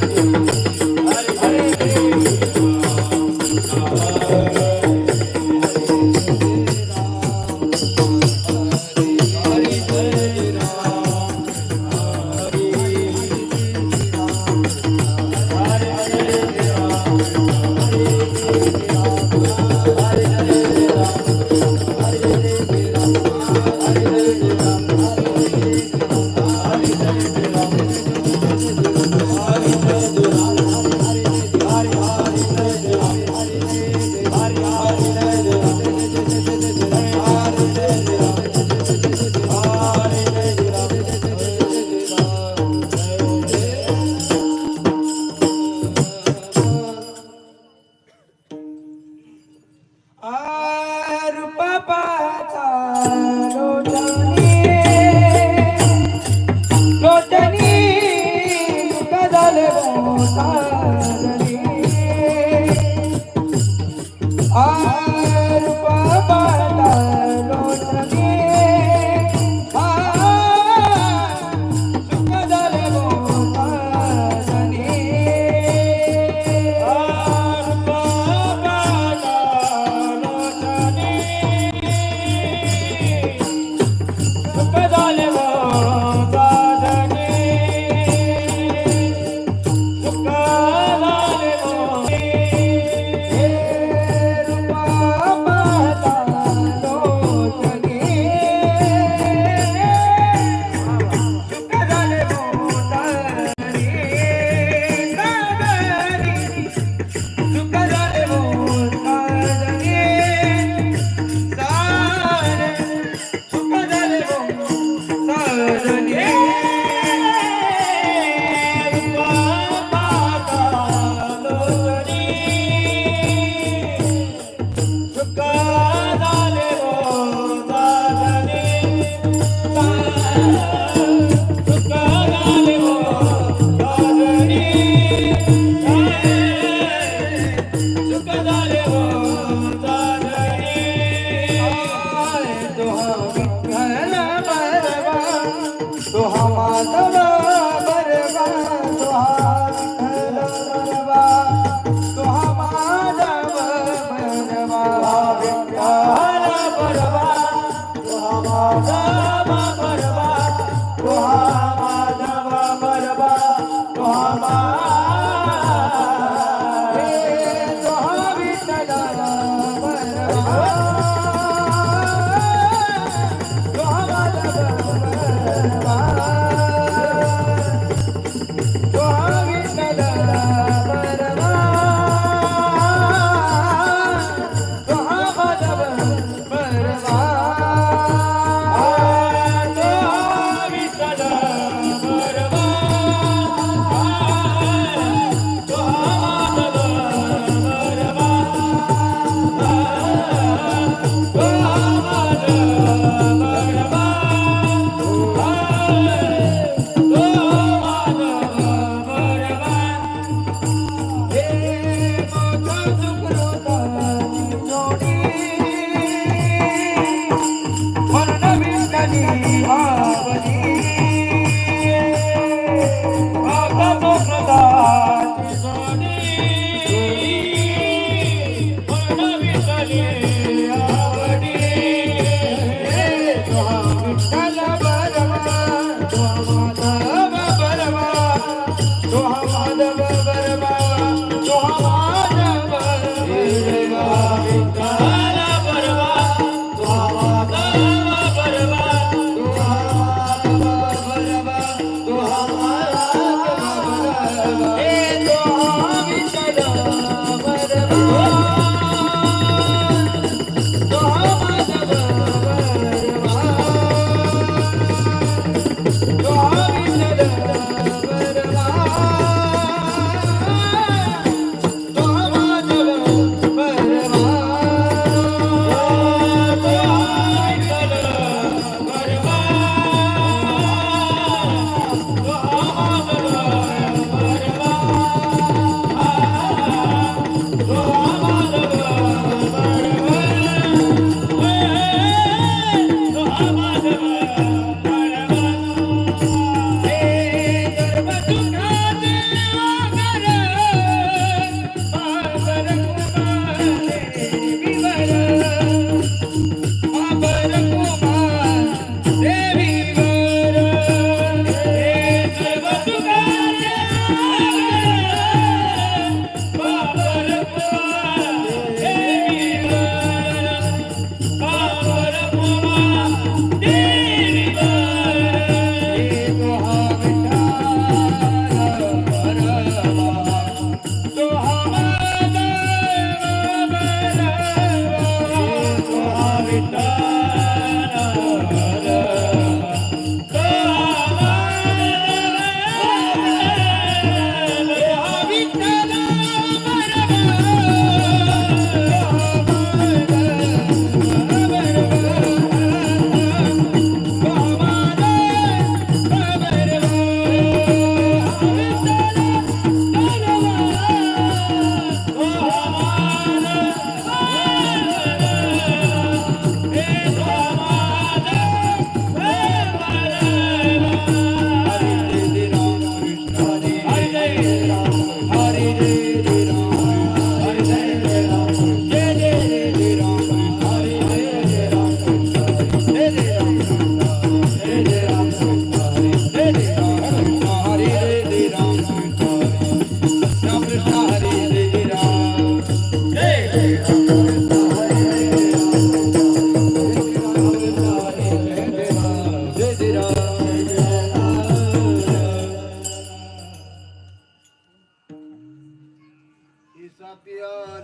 Müzik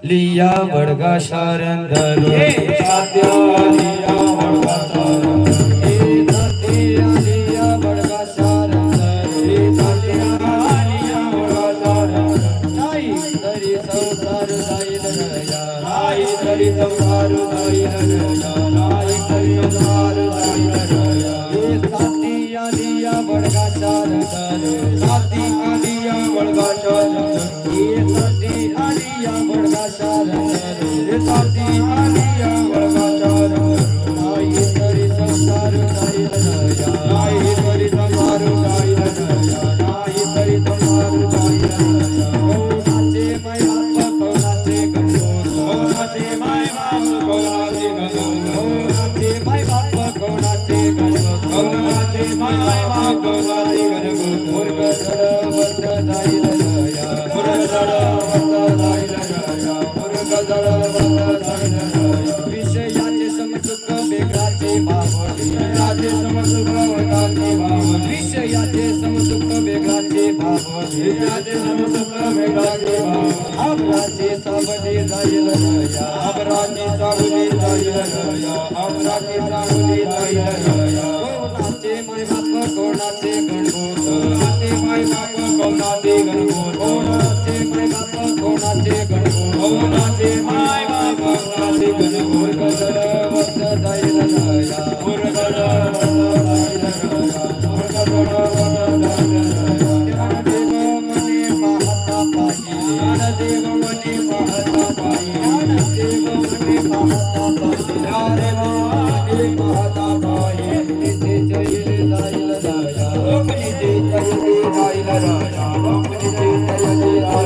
लिया बडगा Sharan Shara, Shara, Shara, Shara, Shara, अमराची चावली जाईल गया अमराची चावली जाईल गया अमराची चावली जाईल गया कोणाचे माय बाप कोणाचे गणभूत? कोणाचे माय बाप कोणाचे गणभूत? कोणाचे माय बाप कोणाचे गणभूत? कोणाचे माय बाप कोणाचे गणभूत? गदर वर्ष जाईल गया मुरगड वर्ष जाईल गया मुरगड वर्ष जाईल गया दे माता ेवी माता लाल माता बाई जे तल जे लाइ राम चयल जे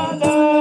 la.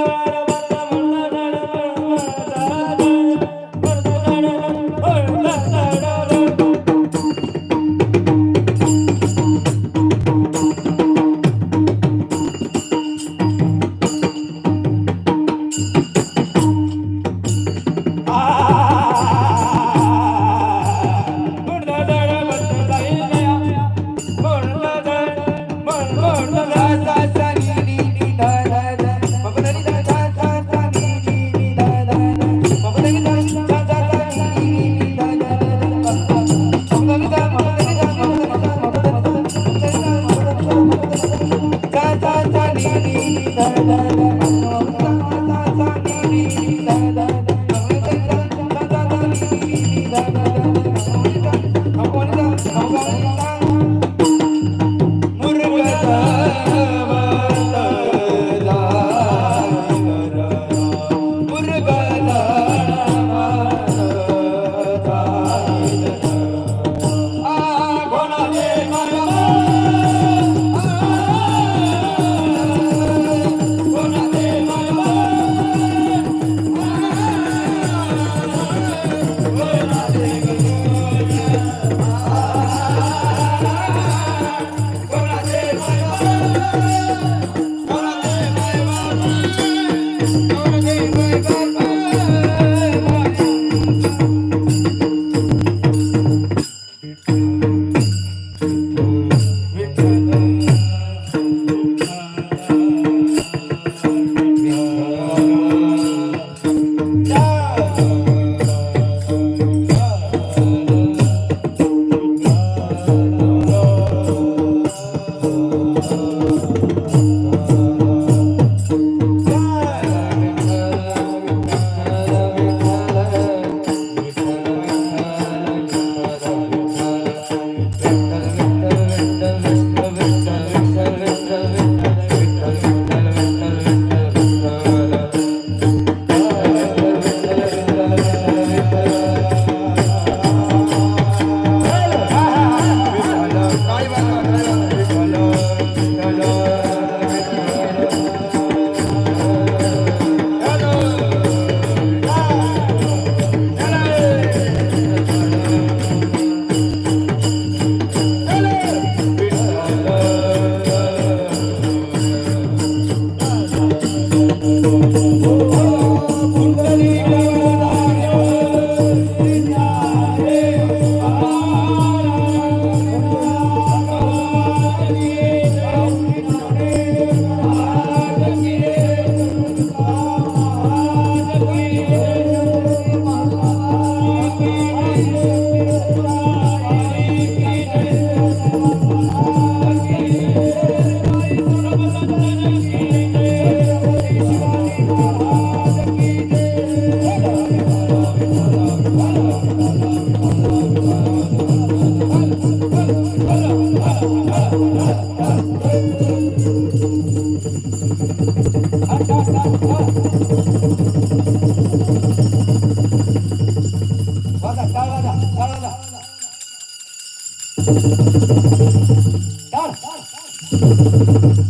Bye, bye, bye. Come on.